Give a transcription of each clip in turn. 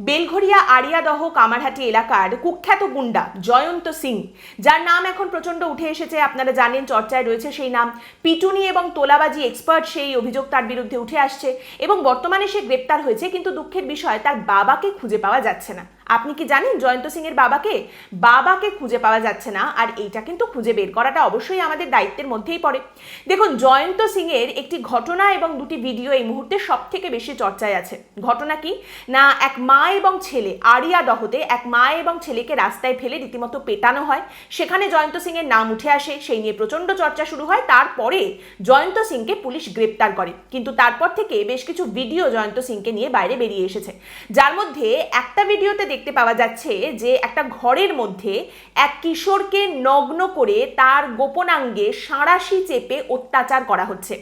বেলঘরিয়া আড়িয়াদহ কামারহাটি এলাকার কুখ্যাত গুন্ডা জয়ন্ত সিং। যার নাম এখন প্রচণ্ড উঠে এসেছে, আপনারা জানেন চর্চায় রয়েছে সেই নাম। পিটুনি এবং তোলাবাজি এক্সপার্ট সেই অভিযোগ তার বিরুদ্ধে উঠে আসছে এবং বর্তমানে সে গ্রেপ্তার হয়েছে, কিন্তু দুঃখের বিষয় তার বাবাকে খুঁজে পাওয়া যাচ্ছে না। আপনি কি জানেন জয়ন্ত সিং এর বাবাকে? বাবাকে খুঁজে পাওয়া যাচ্ছে না আর এইটা কিন্তু খুঁজে বের করাটা অবশ্যই আমাদের দায়িত্বের মধ্যেই পড়ে। দেখুন, জয়ন্ত সিং এর একটি ঘটনা এবং দুটি ভিডিও এই মুহূর্তে সব থেকে বেশি চর্চায় আছে। ঘটনা কি? না, এক মা এবং ছেলে আরিয়া দহতে এক মা এবং ছেলেকে রাস্তায় ফেলে রীতিমতো পেটানো হয়। সেখানে জয়ন্ত সিং এর নাম উঠে আসে, সেই নিয়ে প্রচণ্ড চর্চা শুরু হয়। তারপরে জয়ন্ত সিংকে পুলিশ গ্রেপ্তার করে। কিন্তু তারপর থেকে বেশ কিছু ভিডিও জয়ন্ত সিংকে নিয়ে বাইরে বেরিয়ে এসেছে। যার মধ্যে একটা ভিডিওতে দেখতে পাওয়া যাচ্ছে যে একটা ঘরের মধ্যে এক কিশোরকে নগ্ন করে তার গোপনাঙ্গে সাঁড়াশি চেপে অত্যাচার করা হচ্ছে।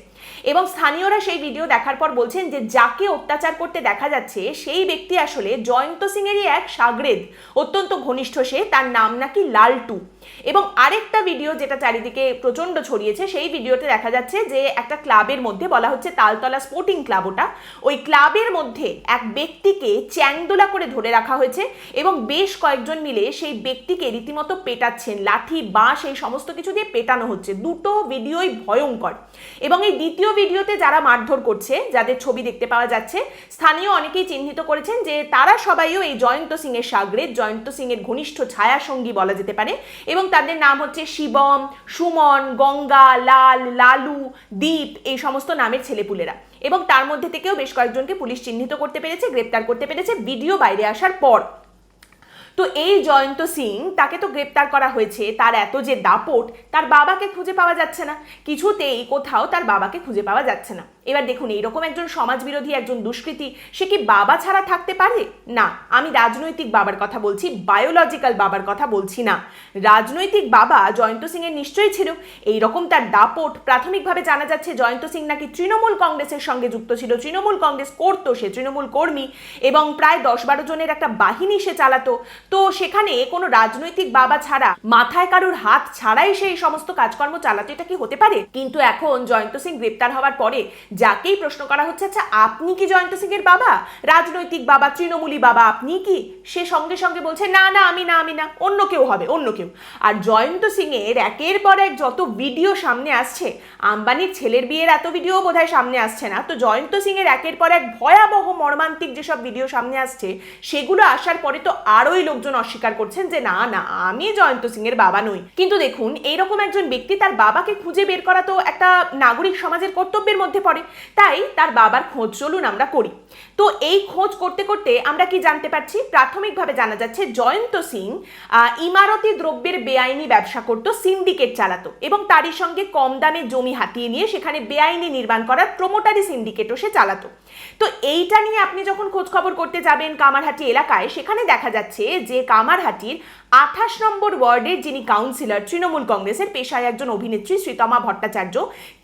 এবং স্থানীয়রা সেই ভিডিও দেখার পর বলছেন যে, যাকে অত্যাচার করতে দেখা যাচ্ছে, সেই ব্যক্তি আসলে জয়ন্ত সিংয়েরই এক সাগরেদ। অত্যন্ত ঘনিষ্ঠ সে, তার নাম নাকি লালটু। এবং আরেকটা ভিডিও যেটা চারিদিকে প্রচণ্ড ছড়িয়েছে, সেই ভিডিওতে দেখা যাচ্ছে যে, একটা ক্লাবের মধ্যে বলা হচ্ছে তালতলা স্পোর্টিং ক্লাব ওটা। ওই ক্লাবের মধ্যে এক ব্যক্তিকে চ্যাংদোলা করে ধরে রাখা হয়েছে এবং বেশ কয়েকজন মিলে সেই ব্যক্তিকে রীতিমতো পেটাচ্ছেন। লাঠি, বাঁশ, এই সমস্ত কিছু দিয়ে পেটানো হচ্ছে। দুটো ভিডিওই ভয়ঙ্কর। এবং এই দ্বিতীয় ভিডিওতে যারা মারধর করছে, যাদের ছবি দেখতে পাওয়া যাচ্ছে, স্থানীয় অনেকেই চিহ্নিত করেছেন যে তারা সবাইও এই জয়ন্ত সিং এর সাগরেদ জয়ন্ত সিং এর ঘনিষ্ঠ ছায়া সঙ্গী বলা যেতে পারে এবং তাদের নাম হচ্ছে শিবম, সুমন, গঙ্গা, লাল, লালু, দীপ, এই সমস্ত নামের ছেলেপুলেরা। এবং তার মধ্যে থেকেও বেশ কয়েকজনকে পুলিশ চিহ্নিত করতে পেরেছে, গ্রেপ্তার করতে পেরেছে, ভিডিও বাইরে আসার পর। তো এই জয়ন্ত সিং তাকে তো গ্রেপ্তার করা হয়েছে। তার এত যে দাপট, তার বাবাকে খুঁজে পাওয়া যাচ্ছে না। কিছুতেই কোথাও তার বাবাকে খুঁজে পাওয়া যাচ্ছে না। এবার দেখুন এইরকম একজন সমাজবিরোধী, একজন দুষ্কৃতী, সে কি বাবা ছাড়া থাকতে পারে? না, আমি রাজনৈতিক বাবার কথা বলছি বায়োলজিক্যাল বাবার কথা বলছি না। রাজনৈতিক বাবা জয়ন্ত সিং এর নিশ্চয়ই ছিল। এইরকম তার দাপট, প্রাথমিকভাবে জানা যাচ্ছে জয়ন্ত সিং নাকি তৃণমূল কংগ্রেসের সঙ্গে যুক্ত ছিল। তৃণমূল কংগ্রেস করতো সে, তৃণমূল কর্মী, এবং প্রায় দশ বারো জনের একটা বাহিনী সে চালাতো। তো সেখানে কোনো রাজনৈতিক বাবা ছাড়া, মাথায় কারোর হাত ছাড়াই সেই সমস্ত কাজকর্ম চালাতো, এটা কি হতে পারে? কিন্তু এখন জয়ন্ত সিং গ্রেপ্তার হওয়ার পরে যাকেই প্রশ্ন করা হচ্ছে আচ্ছা আপনি কি জয়ন্ত সিং এর বাবা? রাজনৈতিক বাবা, তৃণমূলী বাবা, আপনি কি? সে সঙ্গে সঙ্গে বলছে, না না, আমি না আমি, না, অন্য কেউ হবে, অন্য কেউ। আর জয়ন্ত সিং এর একের পর এক যত ভিডিও সামনে আসছে, আম্বানির ছেলের বিয়ের এত ভিডিও বোধহয় সামনে আসছে না। তো জয়ন্ত সিং এর একের পর এক ভয়াবহ মর্মান্তিক যেসব ভিডিও সামনে আসছে, সেগুলো আসার পরে তো আরোই লোকজন অস্বীকার করছেন যে, না না, আমি জয়ন্ত সিং এর বাবা নই। কিন্তু দেখুন, এইরকম একজন ব্যক্তি তার বাবাকে খুঁজে বের করা তো একটা নাগরিক সমাজের কর্তব্যের মধ্যে পড়ে। তাই তার বাবার খোঁজ চলুন আমরা করি। তো এই খোঁজ করতে করতে আমরা কি জানতে পারছি? প্রাথমিকভাবে জানা যাচ্ছে জয়ন্ত সিং ইমারতি দ্রব্যের বেআইনি ব্যবসা করত, সিন্ডিকেট চালাতো এবং তারই সঙ্গে কম দামে জমি হাতিয়ে নিয়ে সেখানে বেআইনি নির্মাণ করার প্রমোটারি সিন্ডিকেটও সে চালাতো। তো এইটা নিয়ে আপনি যখন খোঁজ খবর করতে যাবেন কামারহাটি এলাকায়, সেখানে দেখা যাচ্ছে যে কামারহাটির আঠাশ নম্বর ওয়ার্ডের যিনি কাউন্সিলর, তৃণমূল কংগ্রেসের পেশায় একজন অভিনেত্রী শ্রীতমা ভট্টাচার্য,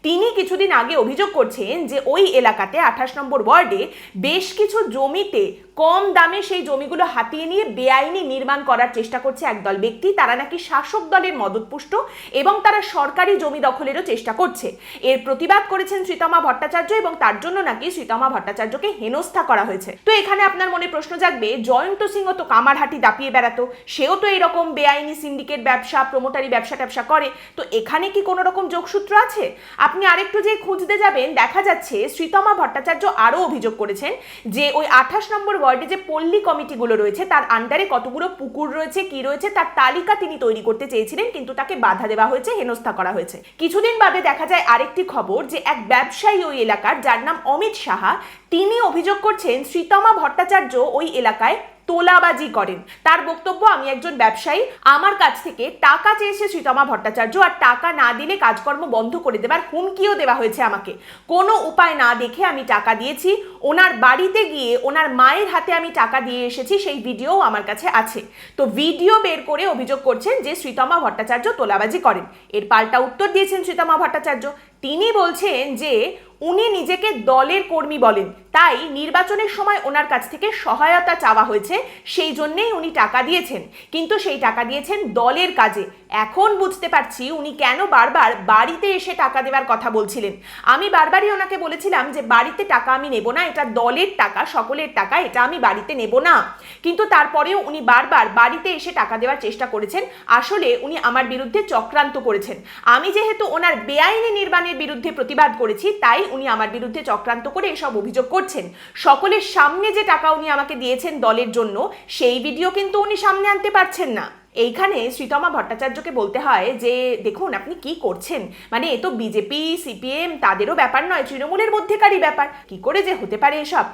তিনি কিছুদিন আগে অভিযোগ করছেন যে ওই এলাকাতে আঠাশ নম্বর ওয়ার্ডে বেশ কিছু জমিতে কম দামে সেই জমিগুলো হাতিয়ে নিয়ে বেআইনি নির্মাণ করার চেষ্টা করছে একদল ব্যক্তি। তারা নাকি শাসক দলের মদতপুষ্ট এবং তারা সরকারি জমি দখলেরও চেষ্টা করছে। এর প্রতিবাদ করেছেন শ্রীতমা ভট্টাচার্য এবং তার জন্য নাকি শ্রীতমা ভট্টাচার্যকে হেনস্থা করা হয়েছে। তো এখানে আপনার মনে প্রশ্ন জাগবে, জয়ন্ত সিংহ তো কামারহাটি দাপিয়ে বেড়াতো, সেও তো এরকম বেআইনি সিন্ডিকেট ব্যবসা প্রমোটারি ব্যবসা ট্যাবসা করে, তো এখানে কি কোনো রকম যোগসূত্র আছে? আপনি আরেকটু যে খুঁজতে যাবেন, দেখা যাচ্ছে শ্রীতমা ভট্টাচার্য আরও অভিযোগ করেছেন যে ওই আঠাশ নম্বর ওয়ার্ডে যে পল্লী কমিটিগুলো রয়েছে, তার আন্ডারে কতগুলো পুকুর রয়েছে, কি রয়েছে, তার তালিকা তিনি তৈরি করতে চেয়েছিলেন, কিন্তু তাকে বাধা দেওয়া হয়েছে, হেনস্থা করা হয়েছে। কিছুদিন বাদে দেখা যায় আরেকটি খবর যে এক ব্যবসায়ী ওই এলাকার, যার নাম অমিত সাহা, তিনি অভিযোগ করছেন শ্রীতমা ভট্টাচার্য ওই এলাকায় তোলাবাজি করেন। তার বক্তব্য, আমি একজন ব্যবসায়ী, আমার কাছ থেকে টাকা চেয়েছে শ্রীতমা ভট্টাচার্য, আর টাকা না দিলে কাজকর্ম বন্ধ করে দেবার হুমকিও দেওয়া হয়েছে আমাকে। কোনো উপায় না দেখে আমি টাকা দিয়েছি, ওনার বাড়িতে গিয়ে ওনার মায়ের হাতে আমি টাকা দিয়ে এসেছি, সেই ভিডিও আমার কাছে আছে। তো ভিডিও বের করে অভিযোগ করছেন যে শ্রীতমা ভট্টাচার্য তোলাবাজি করেন। এর পাল্টা উত্তর দিয়েছেন শ্রীতমা ভট্টাচার্য। তিনি বলছেন যে উনি নিজেকে দলের কর্মী বলেন। তাই নির্বাচনের সময় ওনার কাছ থেকে সহায়তা চাওয়া হয়েছে, সেই জন্যেই উনি টাকা দিয়েছেন। কিন্তু সেই টাকা দিয়েছেন দলের কাজে। এখন বুঝতে পারছি উনি কেন বারবার বাড়িতে এসে টাকা দেওয়ার কথা বলছিলেন। আমি বারবারই ওনাকে বলেছিলাম যে, বাড়িতে টাকা আমি নেব না, এটা দলের টাকা, সকলের টাকা, এটা আমি বাড়িতে নেব না। কিন্তু তারপরেও উনি বারবার বাড়িতে এসে টাকা দেওয়ার চেষ্টা করেছেন। আসলে উনি আমার বিরুদ্ধে চক্রান্ত করেছেন। আমি যেহেতু ওনার বেআইনি নির্মাণের বিরুদ্ধে প্রতিবাদ করেছি, তাই উনি আমার বিরুদ্ধে চক্রান্ত করে এসব অভিযোগ করছেন। সকলের সামনে যে টাকা উনি আমাকে দিয়েছেন দলের জন্য, সেই ভিডিও কিন্তু উনি সামনে আনতে পারছেন না। এইখানে শ্রীতমা ভট্টাচার্যকে বলতে হয় যে, দেখুন, আপনি কি করছেন? মানে এ তো বিজেপি, সিপিএম, তাদেরও ব্যাপার নয়, তৃণমূলের মধ্যেকারই ব্যাপার। কি করে যে হতে পারে এসব?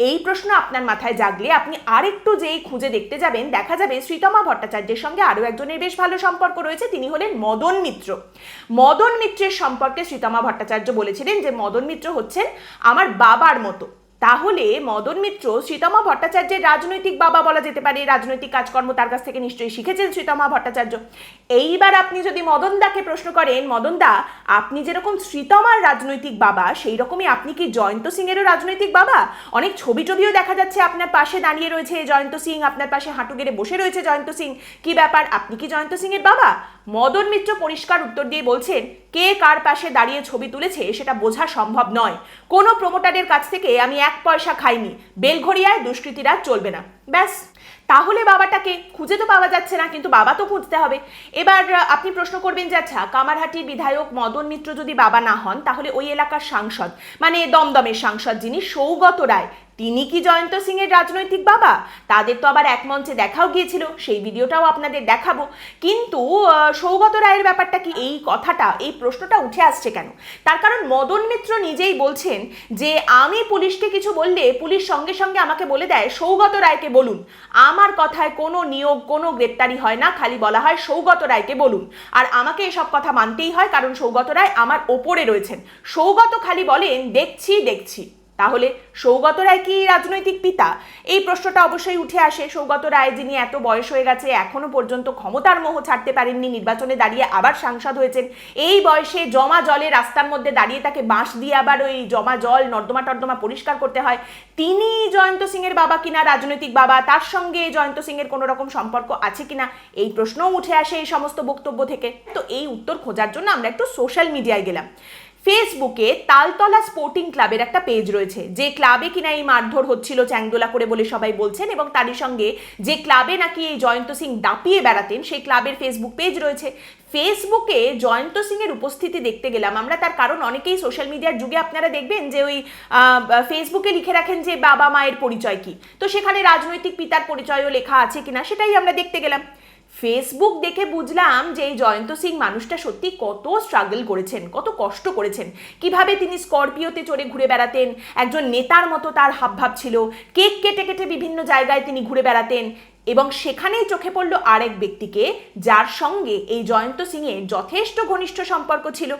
এই প্রশ্ন আপনার মাথায় জাগলে আপনি আরেকটু যেই খুঁজে দেখতে যাবেন, দেখা যাবে শ্রীতমা ভট্টাচার্যের সঙ্গে আরও একজনের বেশ ভালো সম্পর্ক রয়েছে। তিনি হলেন মদন মিত্র। মদন মিত্রের সম্পর্কে শ্রীতমা ভট্টাচার্য বলেছিলেন যে, মদন মিত্র হচ্ছেন আমার বাবার মতো। তাহলে মদন মিত্র শ্রীতমা ভট্টাচার্যের রাজনৈতিক বাবা বলা যেতে পারে। রাজনৈতিক কাজকর্ম তার কাছ থেকে নিশ্চয়ই শিখেছেন শ্রীতমা ভট্টাচার্য। এইবার আপনি যদি মদন দাকে প্রশ্ন করেন, মদন দা, আপনি যেরকম শ্রীতমার রাজনৈতিক বাবা সেই রকমই আপনি কি জয়ন্ত সিং এরও রাজনৈতিক বাবা? অনেক ছবি টবিও দেখা যাচ্ছে আপনার পাশে দাঁড়িয়ে রয়েছে জয়ন্ত সিং, আপনার পাশে হাঁটু গেড়ে বসে রয়েছে জয়ন্ত সিং। কি ব্যাপার? আপনি কি জয়ন্ত সিং এর বাবা? মদন মিত্র পরিষ্কার উত্তর দিয়ে বলছেন, কে কার পাশে দাঁড়িয়ে ছবি তুলেছে সেটা বোঝা সম্ভব নয়। কোনো প্রমোটারের কাছ থেকে আমি এক পয়সা খাইনি। বেলঘড়িয়ায় দুষ্কৃতীরা চলবে না। ব্যাস। তাহলে বাবাটাকে খুঁজে তো পাওয়া যাচ্ছে না, কিন্তু বাবা তো খুঁজতে হবে। এবার আপনি প্রশ্ন করবেন যে আচ্ছা কামারহাটির বিধায়ক মদন মিত্র যদি বাবা না হন, তাহলে ওই এলাকার সাংসদ মানে দমদমের সাংসদ যিনি সৌগত রায় তিনি কি জয়ন্ত সিং এর রাজনৈতিক বাবা? তাদের তো আবার এক মঞ্চে দেখাও গিয়েছিল, সেই ভিডিওটাও আপনাদের দেখাবো। কিন্তু সৌগত রায়ের ব্যাপারটা কি? এই কথাটা, এই প্রশ্নটা উঠে আসছে কেন? তার কারণ মদন মিত্র নিজেই বলছেন যে, আমি পুলিশকে কিছু বললে পুলিশ সঙ্গে সঙ্গে আমাকে বলে দেয়, সৌগত রায়কে বলুন। আমার কথায় কোনো নিয়োগ, কোনো গ্রেপ্তারি হয় না, খালি বলা হয় সৌগত রায়কে বলুন। আর আমাকে এসব কথা মানতেই হয়, কারণ সৌগত রায় আমার ওপরে রয়েছেন। সৌগত খালি বলেন, দেখছি দেখছি। তাহলে সৌগত রায় কি রাজনৈতিক পিতা? এই প্রশ্নটা অবশ্যই উঠে আসে। সৌগত রায় যিনি এত বয়স হয়ে গেছে, এখনও পর্যন্ত ক্ষমতার মোহ ছাড়তে পারেননি, নির্বাচনে দাঁড়িয়ে আবার সাংসদ হয়েছেন। এই বয়সে জমা জলে রাস্তার মধ্যে দাঁড়িয়ে তাকে বাঁশ দিয়ে আবার ওই জমা জল, নর্দমা টর্দমা পরিষ্কার করতে হয়। তিনি জয়ন্ত সিং এর বাবা কিনা, রাজনৈতিক বাবা, তার সঙ্গে জয়ন্ত সিং এর কোনো রকম সম্পর্ক আছে কিনা, এই প্রশ্নও উঠে আসে এই সমস্ত বক্তব্য থেকে। তো এই উত্তর খোঁজার জন্য আমরা একটু সোশ্যাল মিডিয়ায় গেলাম। ফেসবুকে তালতলা স্পোর্টিং ক্লাবের একটা পেজ রয়েছে। যে ক্লাবে কিনা এই মারধর হচ্ছিল চ্যাংদোলা করে বলে সবাই বলছেন এবং তারই সঙ্গে যে ক্লাবে নাকি এই জয়ন্ত সিং দাপিয়ে বেড়াতেন, সেই ক্লাবের ফেসবুক পেজ রয়েছে। ফেসবুকে জয়ন্ত সিং এর উপস্থিতি দেখতে গেলাম আমরা, তার কারণ অনেকেই সোশ্যাল মিডিয়ার যুগে আপনারা দেখবেন যে ওই ফেসবুকে লিখে রাখেন যে বাবা মায়ের পরিচয় কি। তো সেখানে রাজনৈতিক পিতার পরিচয়ও লেখা আছে কিনা সেটাই আমরা দেখতে গেলাম। ফেসবুক দেখে বুঝলাম যে এই জয়ন্ত সিং মানুষটা সত্যি কত স্ট্রাগল করেছেন, কত কষ্ট করেছেন। কীভাবে তিনি স্করপিওতে চড়ে ঘুরে বেড়াতেন, একজন নেতার মতো তার হাবভাব ছিল, কেক কেটে কেটে বিভিন্ন জায়গায় তিনি ঘুরে বেড়াতেন। এবং সেখানেই চোখে পড়ল আরেক ব্যক্তিকে, যার সঙ্গে এই জয়ন্ত সিংয়ের যথেষ্ট ঘনিষ্ঠ সম্পর্ক ছিল।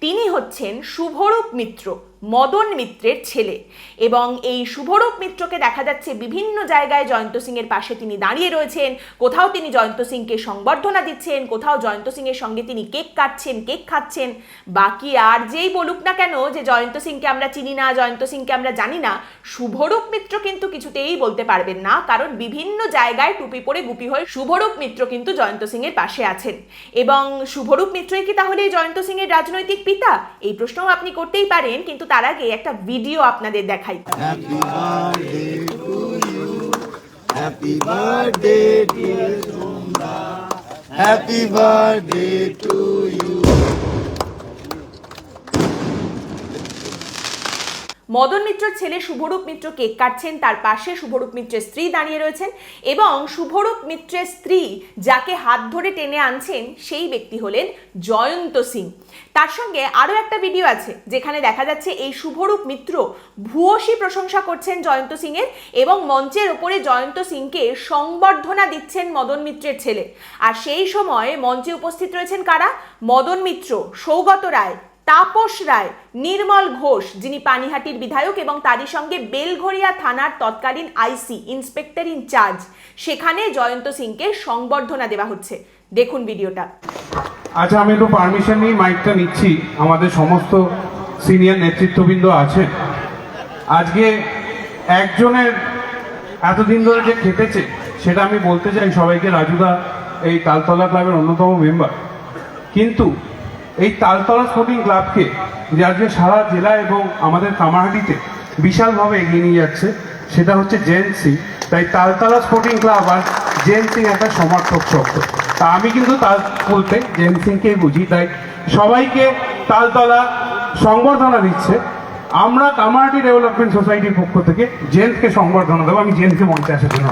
তিনি হচ্ছেন শুভরূপ মিত্র, মদন মিত্রের ছেলে। এবং এই শুভরূপ মিত্রকে দেখা যাচ্ছে বিভিন্ন জায়গায় জয়ন্ত সিংয়ের পাশে তিনি দাঁড়িয়ে রয়েছেন। কোথাও তিনি জয়ন্ত সিংকে সংবর্ধনা দিচ্ছেন, কোথাও জয়ন্ত সিংয়ের সঙ্গে তিনি কেক কাটছেন, কেক খাচ্ছেন। বাকি আর যেই বলুক না কেন যে জয়ন্ত সিংকে আমরা চিনি না, জয়ন্ত সিংকে আমরা জানি না, শুভরূপ মিত্র কিন্তু কিছুতেই বলতে পারবেন না। কারণ বিভিন্ন জায়গায় টুপি পরে গুপি হয়ে শুভরূপ মিত্র কিন্তু জয়ন্ত সিং এর পাশে আছেন এবং শুভরূপ মিত্রই কি তাহলে জয়ন্ত সিং এর রাজনৈতিক পিতা এই প্রশ্নও আপনি করতেই পারেন, কিন্তু তার আগে একটা ভিডিও আপনাদের দেখাই Happy birthday. Happy birthday to you. Madan মিত্রর ছেলে শুভরূপ মিত্র কেক কাটছেন, তার পাশে শুভরূপ মিত্রের স্ত্রী দাঁড়িয়ে রয়েছেন এবং শুভরূপ মিত্রের স্ত্রী যাকে হাত ধরে টেনে আনছেন সেই ব্যক্তি হলেন জয়ন্ত সিং। তার সঙ্গে আরও একটা ভিডিও আছে যেখানে দেখা যাচ্ছে এই শুভরূপ মিত্র ভূয়সী প্রশংসা করছেন জয়ন্ত সিংয়ের এবং মঞ্চের ওপরে জয়ন্ত সিংকে সংবর্ধনা দিচ্ছেন মদন মিত্রের ছেলে। আর সেই সময় মঞ্চে উপস্থিত রয়েছেন কারা? মদন মিত্র, সৌগত রায় তাপস রায়, নির্মল ঘোষ, যিনি পানিহাটির বিধায়ক এবং তারই সঙ্গে বেলঘরিয়া থানার তৎকালীন আইসি, ইন্সপেক্টর ইনচার্জ সেখানে জয়ন্ত সিংকে সংবর্ধনা দেওয়া হচ্ছে। দেখুন ভিডিওটা। আচ্ছা আমি একটু পারমিশন নিয়ে মাইকটা নিচ্ছি। আমাদের সমস্ত সিনিয়র নেতৃত্ববৃন্দ আছে আজকে একজনের এতদিন ধরে যে খেটেছে, সেটা আমি বলতে চাই সবাইকে। রাজুদা, এই তালতলা ক্লাবের অন্যতম মেম্বার কিন্তু এই তালতলা স্পোর্টিং ক্লাবকে যে সারা জেলা এবং আমাদের কামারহাটিতে বিশালভাবে এগিয়ে নিয়ে যাচ্ছে, সেটা হচ্ছে জেন সিং তাই তালতলা স্পোর্টিং ক্লাব আর জেন সিং একটা সমর্থক শব্দ। তা আমি কিন্তু তাল বলতে জেন সিংকেই বুঝি, তাই সবাইকে তালতলা সংবর্ধনা দিচ্ছে। আমরা কামারহাটি ডেভেলপমেন্ট সোসাইটির পক্ষ থেকে জেন্টকে সংবর্ধনা দেবো, আমি জেন্টকে মঞ্চে আসার জন্য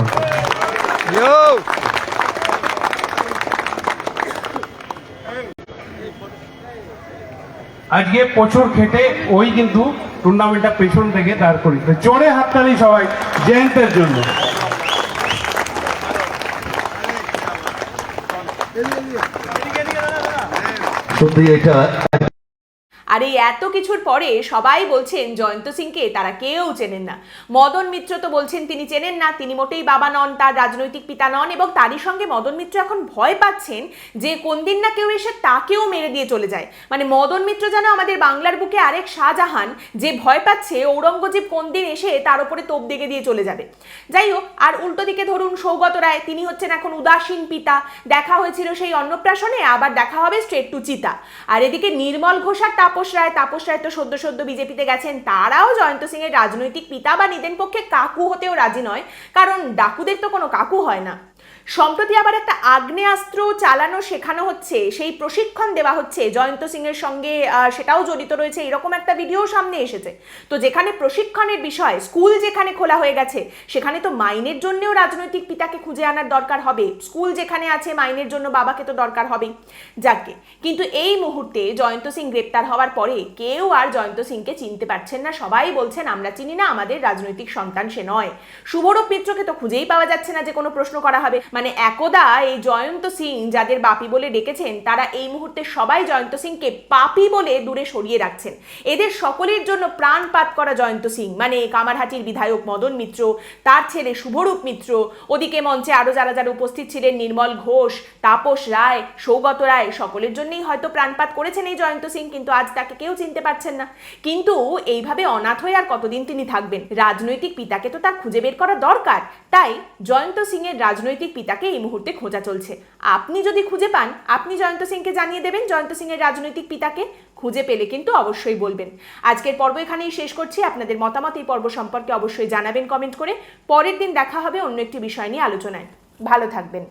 আজকে প্রচুর খেটে ওই কিন্তু টুর্নামেন্টটা পেছন থেকে দাঁড় করি জোরে হাততালি সবাই জয়ন্তের জন্য। সত্যি এটা আর এই এত কিছুর পরে সবাই বলছেন, জয়ন্ত সিংকে তারা কেউ চেনেন না। মদন মিত্র তো বলছেন, তিনি চেনেন না, তিনি মোটেই বাবা নন, তার রাজনৈতিক পিতা নন এবং তারই সঙ্গে মদন মিত্র এখন ভয় পাচ্ছেন যে কোন দিন না কেউ এসে তাকেও মেরে দিয়ে চলে যায়। মানে মদন মিত্র যেন আমাদের বাংলার বুকে আরেক শাহজাহান, যে ভয় পাচ্ছে ঔরঙ্গজেব কোন দিন এসে তার উপরে তোপ দেখে দিয়ে চলে যাবে। যাই হোক, আর উল্টো দিকে ধরুন সৌগত রায়, তিনি হচ্ছেন এখন উদাসীন পিতা। দেখা হয়েছিল সেই অন্নপ্রাশনে, আবার দেখা হবে স্ট্রেট টু চিতা। আর এদিকে নির্মল ঘোষ আর তাপস রায় তাপস রায় তো সদ্য সদ্য বিজেপিতে গেছেন, তারাও জয়ন্ত সিং এর রাজনৈতিক পিতা বা নিদেন পক্ষে কাকু হতেও রাজি নয়, কারণ ডাকুদের তো কোনো কাকু হয় না। সম্প্রতি আবার একটা আগ্নেয়াস্ত্র চালানো, শেখানো হচ্ছে। সেই প্রশিক্ষণ দেওয়া হচ্ছে। জয়ন্ত সিং এর সঙ্গে সেটাও জড়িত রয়েছে। এরকম একটা ভিডিও সামনে এসেছে। তো যেখানে প্রশিক্ষণের বিষয়, স্কুল যেখানে খোলা হয়ে গেছে, সেখানে তো মাইনের জন্যও রাজনৈতিক পিতাকে খুঁজে আনার দরকার হবে। স্কুল যেখানে আছে, মাইনের জন্য বাবাকে তো দরকার হবেই। যাকে কিন্তু এই মুহূর্তে জয়ন্ত সিং গ্রেপ্তার হওয়ার পরে কেউ আর জয়ন্ত সিংকে চিনতে পারছেন না। সবাই বলছেন, আমরা চিনি না, আমাদের রাজনৈতিক সন্তান সে নয়। শুভরূপ মিত্রকে তো খুঁজেই পাওয়া যাচ্ছে না যে কোনো প্রশ্ন করা হবে। মানে একদা এই জয়ন্ত সিং যাদের বাপি বলে ডেকেছেন, তারা এই মুহূর্তে সবাই জয়ন্ত সিংকে পাপি বলে দূরে সরিয়ে রাখছেন। এদের সকলের জন্য প্রাণপাত করা জয়ন্ত সিং। মানে কামারহাটির বিধায়ক মদন মিত্র, তার ছেলে শুভরূপ মিত্র, ওদিকে মঞ্চে আরও যারা যারা উপস্থিত ছিলেন, নির্মল ঘোষ, তাপস রায়, সৌগত রায়, সকলের জন্যই হয়তো প্রাণপাত করেছেন এই জয়ন্ত সিং, কিন্তু আজ তাকে কেউ চিনতে পারছেন না। কিন্তু এইভাবে অনাথ হয়ে আর কতদিন তিনি থাকবেন? রাজনৈতিক পিতাকে তো তার খুঁজে বের করা দরকার। তাই জয়ন্ত সিং এর রাজনৈতিক পিতাকে এই মুহূর্তে খোঁজা চলছে। আপনি যদি খুঁজে পান, আপনি জয়ন্ত সিংকে জানিয়ে দেবেন, জয়ন্ত সিং এর রাজনৈতিক পিতাকে খুঁজে পেলে কিন্তু অবশ্যই বলবেন। আজকের পর্ব এখানেই শেষ করছি। আপনাদের মতামত এই পর্ব সম্পর্কে অবশ্যই জানাবেন কমেন্ট করে। পরের দিন দেখা হবে অন্য একটি বিষয় নিয়ে আলোচনায়। ভালো থাকবেন।